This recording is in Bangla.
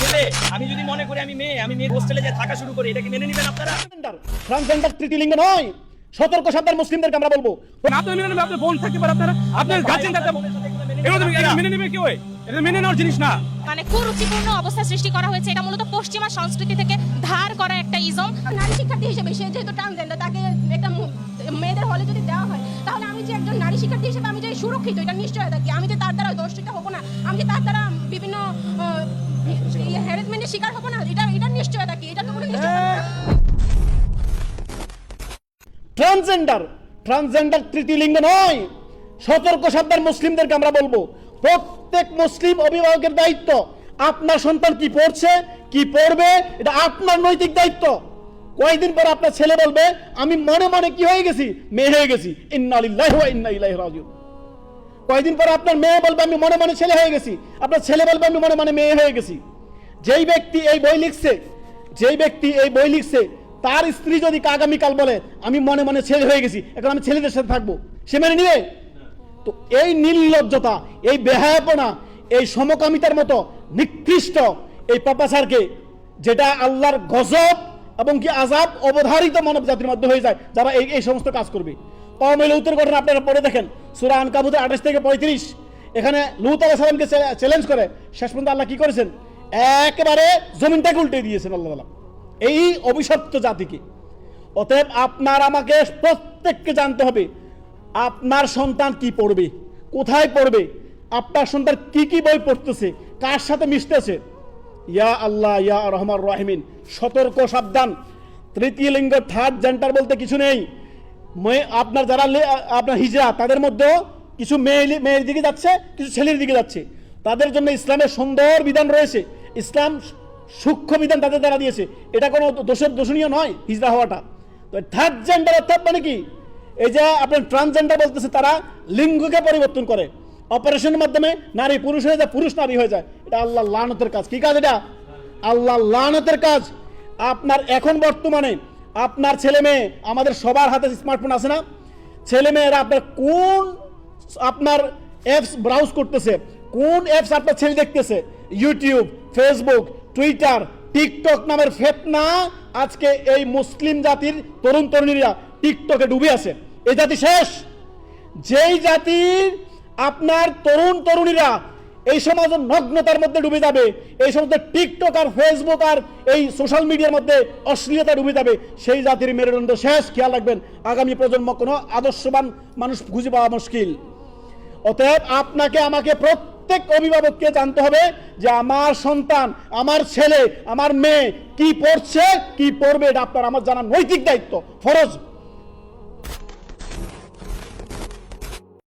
ছেলে। আমি যদি মনে করি আমি মেয়ে আমি মেয়ে হোস্টেলে যে থাকা শুরু করি এটাকে মেনে নেবেন আপনারা? ট্রান্সজেন্ডার তৃতীয় নয়। সতর্ক সাবধান মুসলিমদেরকে আমরা বলব। না তো মেনে নেবে আপনার বোন থাকতে পারে আপনার। আপনার গার্জেন থাকতে পারে। এগুলো তো এগুলো মেনে নেবে কেউ এটা মেনে নেওয়ার জিনিস না। মানে কুরুচিপূর্ণ অবস্থা সৃষ্টি করা হয়েছে। এটা মূলত পশ্চিমা সংস্কৃতি থেকে ধার করা একটা ইজম নারী শিক্ষার্থী হিসেবে সে যেহেতু ট্রান্সজেন্ডার তাকে একটা মেয়েদের হলে যদি দেওয়া হয় তাহলে আমি যে একজন নারী শিক্ষার্থী হিসেবে আমি যে সুরক্ষিত এটা নিশ্চয় থাকি। আমি যে তার দ্বারা দোষিত হব না আমি যে তার দ্বারা বিভিন্ন শিকার হব না, এটা এটা নিশ্চয় থাকি, এটা তো ট্রান্সজেন্ডার ট্রান্সজেন্ডার তৃতীয় লিঙ্গ নয়। সতর্ক সাবধান মুসলিমদেরকে আমরা বলব। প্রত্যেক মুসলিম অভিভাবকের দায়িত্ব, আপনার সন্তান কি পড়ছে, কি পড়বে, এটা আপনার নৈতিক দায়িত্ব। কয়েকদিন পর আপনার ছেলে বলবে, আমি মনে মনে কি হয়ে গেছি? মেয়ে হয়ে গেছি। কয়েকদিন পর আপনার মেয়ে বলবে, আমি মনে মনে ছেলে হয়ে গেছি। আপনার ছেলে বলবে, আমি মনে মনে মেয়ে হয়ে গেছি। যেই ব্যক্তি এই বই লিখছে, যেই ব্যক্তি এই বই লিখছে, তার স্ত্রী যদি আগামীকাল বলে, আমি মনে মনে ছেলে হয়ে গেছি, এখন আমি ছেলেদের সাথে থাকব সে মেনে নিবে? তো এই নির্লজ্জতা, এই বেহায়াপনা, এই সমকামিতার মতো নিকৃষ্ট এই পাপাচারকে যেটা আল্লাহর গজব এবং কি আজাব অবধারিত মানব জাতির মধ্যে হয়ে যায়, যারা এই এই সমস্ত কাজ করবে। কমে লুতের ঘটনা আপনারা পড়ে দেখেন। সুরা আনকাবুতের আঠাশ থেকে পঁয়ত্রিশ। এখানে লুত আলাহ সালামকে চ্যালেঞ্জ করে। শেষ পর্যন্ত আল্লাহ কি করেছেন? একেবারে জমিনটাকে উল্টে দিয়েছেন আল্লাহ। এই অভিশপ্ত জাতিকে। অতএব আপনার আমাকে প্রত্যেককে জানতে হবে, আপনার সন্তান কি পড়বে, কোথায় পড়বে, আপনার সন্তান কি কি বই পড়তেছে, কার সাথে মিশতেছে? ইয়া আল্লাহ, ইয়া রহমান রাহিমিন, সতর্ক, সাবধান। তৃতীয় লিঙ্গ থার্ড জেন্টার বলতে কিছু নেই। আপনার যারা আপনার হিজরা, তাদের মধ্যেও কিছু মেয়ে মেয়ের দিকে যাচ্ছে, কিছু ছেলের দিকে যাচ্ছে। তাদের জন্য ইসলামের সুন্দর বিধান রয়েছে। ইসলাম সূক্ষ্ম বিধান তাদের দ্বারা দিয়েছে। এটা কোনো দোষের দোষণীয় নয়, হিজরা হওয়াটা। তো থার্ড জেন্ডার অর্থাৎ মানে কি? এই যে আপনার ট্রান্সজেন্ডার বলতেছে, তারা লিঙ্গকে পরিবর্তন করে। অপারেশনের মাধ্যমে নারী পুরুষ হয়ে যায়, পুরুষ নারী হয়ে যায়। এটা আল্লাহ লানতের কাজ। কি কাজ এটা? আল্লাহ লানতের কাজ। আপনার এখন বর্তমানে আপনার ছেলে মেয়ে, আমাদের সবার হাতে স্মার্টফোন আছে না? ছেলে মেয়েরা আপনার কোন আপনার অ্যাপস ব্রাউজ করতেছে কোন অ্যাপস আপনার ছেলে দেখতেছে? ইউটিউব ফেসবুক টুইটার টিকটক নামের ফেতনা আজকে এই মুসলিম জাতির তরুণ তরুণীরা টিকটকে ডুবে আছে। এই জাতি শেষ। যেই জাতির আপনার তরুণ তরুণীরা এই সমাজের নগ্নতার মধ্যে ডুবে যাবে, এই সমস্ত টিকটক আর ফেসবুক আর এই সোশ্যাল মিডিয়ার মধ্যে অশ্লীলতা ডুবে যাবে, সেই জাতির মেরুদণ্ড শেষ। খেয়াল রাখবেন, আগামী প্রজন্ম কোনো আদর্শবান মানুষ খুঁজে পাওয়া মুশকিল। অতএব আপনাকে আমাকে প্রত্যেক অভিভাবককে জানতে হবে যে আমার সন্তান, আমার ছেলে, আমার মেয়ে কি পড়ছে, কি পড়বে ডাক্তার আমার জানা নৈতিক দায়িত্ব, ফরজ।